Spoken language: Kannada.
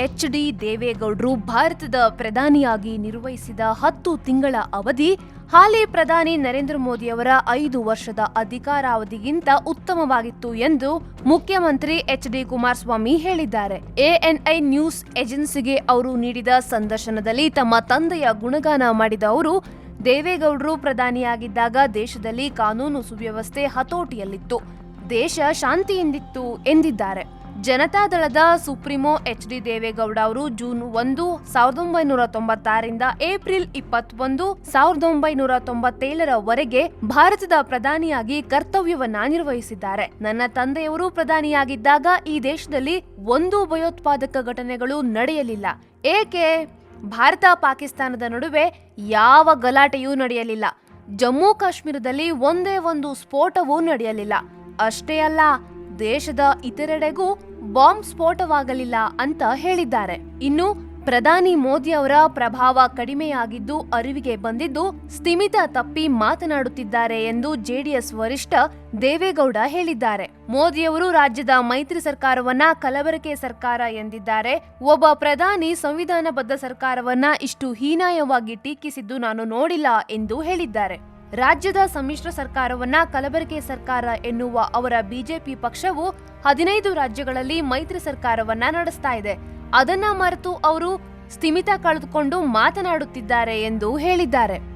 ಎಚ್ ಡಿ ದೇವೇಗೌಡರು ಭಾರತದ ಪ್ರಧಾನಿಯಾಗಿ ನಿರ್ವಹಿಸಿದ ಹತ್ತು ತಿಂಗಳ ಅವಧಿ, ಹಾಲಿ ಪ್ರಧಾನಿ ನರೇಂದ್ರ ಮೋದಿಯವರ ಐದು ವರ್ಷದ ಅಧಿಕಾರಾವಧಿಗಿಂತ ಉತ್ತಮವಾಗಿತ್ತು ಎಂದು ಮುಖ್ಯಮಂತ್ರಿ ಎಚ್ ಡಿ ಕುಮಾರಸ್ವಾಮಿ ಹೇಳಿದ್ದಾರೆ. ಎಎನ್ಐ ನ್ಯೂಸ್ ಏಜೆನ್ಸಿಗೆ ಅವರು ನೀಡಿದ ಸಂದರ್ಶನದಲ್ಲಿ ತಮ್ಮ ತಂದೆಯ ಗುಣಗಾನ ಮಾಡಿದ ಅವರು, ದೇವೇಗೌಡರು ಪ್ರಧಾನಿಯಾಗಿದ್ದಾಗ ದೇಶದಲ್ಲಿ ಕಾನೂನು ಸುವ್ಯವಸ್ಥೆ ಹತೋಟಿಯಲ್ಲಿತ್ತು. ದೇಶ ಶಾಂತಿಯಿಂದಿತ್ತು ಎಂದಿದ್ದಾರೆ. ಜನತಾದಳದ ಸುಪ್ರೀಮೊ ಎಚ್ ಡಿ ದೇವೇಗೌಡ ಅವರು ಜೂನ್ ಒಂದು, ಸಾವಿರದ ಒಂಬೈನೂರ ತೊಂಬತ್ತಾರರಿಂದ ಏಪ್ರಿಲ್ ಇಪ್ಪತ್ತೊಂದು, ಸಾವಿರದ ಒಂಬೈನೂರ ತೊಂಬತ್ತೇಳರವರೆಗೆ ಭಾರತದ ಪ್ರಧಾನಿಯಾಗಿ ಕರ್ತವ್ಯವನ್ನ ನಿರ್ವಹಿಸಿದ್ದಾರೆ. ನನ್ನ ತಂದೆಯವರು ಪ್ರಧಾನಿಯಾಗಿದ್ದಾಗ ಈ ದೇಶದಲ್ಲಿ ಒಂದು ಭಯೋತ್ಪಾದಕ ಘಟನೆಗಳು ನಡೆಯಲಿಲ್ಲ. ಏಕೆ? ಭಾರತ ಪಾಕಿಸ್ತಾನದ ನಡುವೆ ಯಾವ ಗಲಾಟೆಯೂ ನಡೆಯಲಿಲ್ಲ. ಜಮ್ಮು ಕಾಶ್ಮೀರದಲ್ಲಿ ಒಂದೇ ಒಂದು ಸ್ಫೋಟವೂ ನಡೆಯಲಿಲ್ಲ. ಅಷ್ಟೇ ಅಲ್ಲ ದೇಶದ ಇತರೆಡೆಗೂ ಬಾಂಬ್ ಸ್ಫೋಟವಾಗಲಿಲ್ಲ ಅಂತ ಹೇಳಿದ್ದಾರೆ. ಇನ್ನು ಪ್ರಧಾನಿ ಮೋದಿ ಅವರ ಪ್ರಭಾವ ಕಡಿಮೆಯಾಗಿದ್ದು ಅರಿವಿಗೆ ಬಂದಿದ್ದು ಸ್ಥಿಮಿತ ತಪ್ಪಿ ಮಾತನಾಡುತ್ತಿದ್ದಾರೆ ಎಂದು ಜೆಡಿಎಸ್ ವರಿಷ್ಠ ದೇವೇಗೌಡ ಹೇಳಿದ್ದಾರೆ. ಮೋದಿಯವರು ರಾಜ್ಯದ ಮೈತ್ರಿ ಸರ್ಕಾರವನ್ನ ಕಲಬೆರಕೆ ಸರ್ಕಾರ ಎಂದಿದ್ದಾರೆ. ಒಬ್ಬ ಪ್ರಧಾನಿ ಸಂವಿಧಾನಬದ್ಧ ಸರ್ಕಾರವನ್ನ ಇಷ್ಟು ಹೀನಾಯವಾಗಿ ಟೀಕಿಸಿದ್ದು ನಾನು ನೋಡಿಲ್ಲ ಎಂದು ಹೇಳಿದ್ದಾರೆ. ರಾಜ್ಯದ ಸಮ್ಮಿಶ್ರ ಸರ್ಕಾರವನ್ನ ಕಲಬೆರಕೆ ಸರ್ಕಾರ ಎನ್ನುವ ಅವರ ಬಿಜೆಪಿ ಪಕ್ಷವು ಹದಿನೈದು ರಾಜ್ಯಗಳಲ್ಲಿ ಮೈತ್ರಿ ಸರ್ಕಾರವನ್ನ ನಡೆಸ್ತಾ ಇದೆ. ಅದನ್ನ ಮರೆತು ಅವರು ಸ್ಥಿಮಿತ ಕಳೆದುಕೊಂಡು ಮಾತನಾಡುತ್ತಿದ್ದಾರೆ ಎಂದು ಹೇಳಿದ್ದಾರೆ.